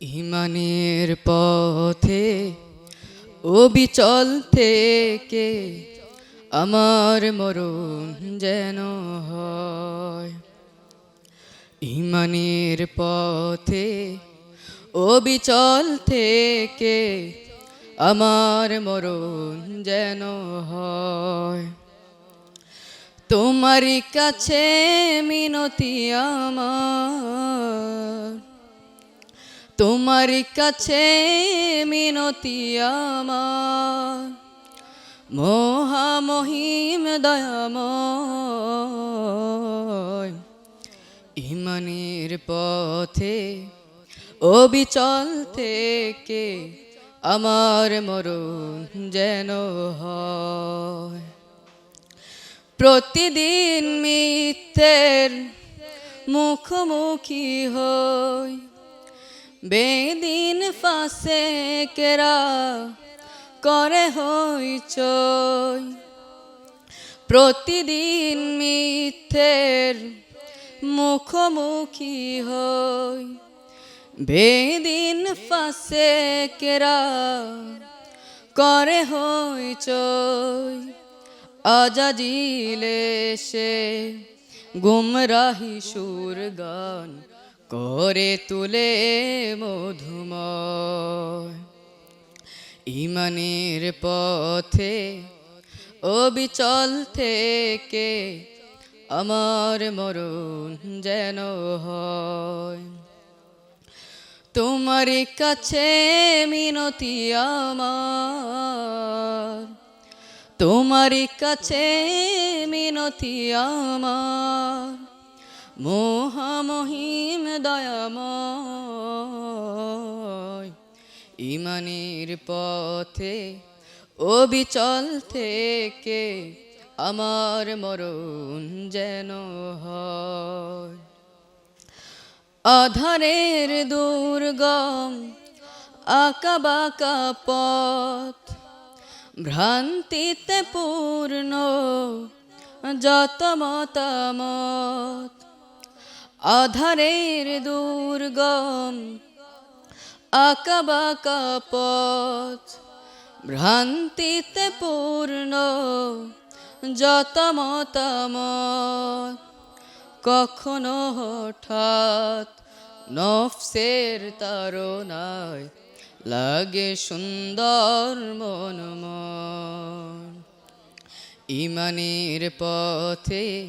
ইমানের পথে অবিচল থেকে আমার মরণ যেন হয়। ইমানের পথে অবিচল থেকে আমার মরণ যেন হয়। তোমারই কাছে মিনতি আমার। তোমার কাছে মিনতি আমার। মহামহিম দয়াময়। ইমানের পথে অবিচল থেকে আমার মরণ যেন হয়। প্রতিদিন মিথ্যের মুখোমুখি হই। বেদিন ফাঁসে কেরা করে হইচই প্রতিদিন মিথ্যের মুখোমুখি হই। বেদিন ফাঁসে কেরা করে হইচই আজাজিলে সে গুমরাহি সুর গান করে তুলে মধুময়। ইমানের পথে অবিচল থেকে আমার মরণ যেন হয়। তোমার কাছে মিনতি আমার। তোমার কাছে মিনতি আমার। মহামহিম দয়াময়। ইমানের পথে অবিচল থেকে আমার মরণ যেন হয়। আধারের দুর্গম আঁকা বাঁকা পথ, ভ্রান্তিতে পূর্ণ যত মতামত। আধারের দুর্গম আঁকা বাঁকা পথ, ভ্রান্তিতে পূর্ণ যত মতামত, কখনো হঠাৎ নফসের তারনায় লাগে সুন্দর মনময় ইমানের পথে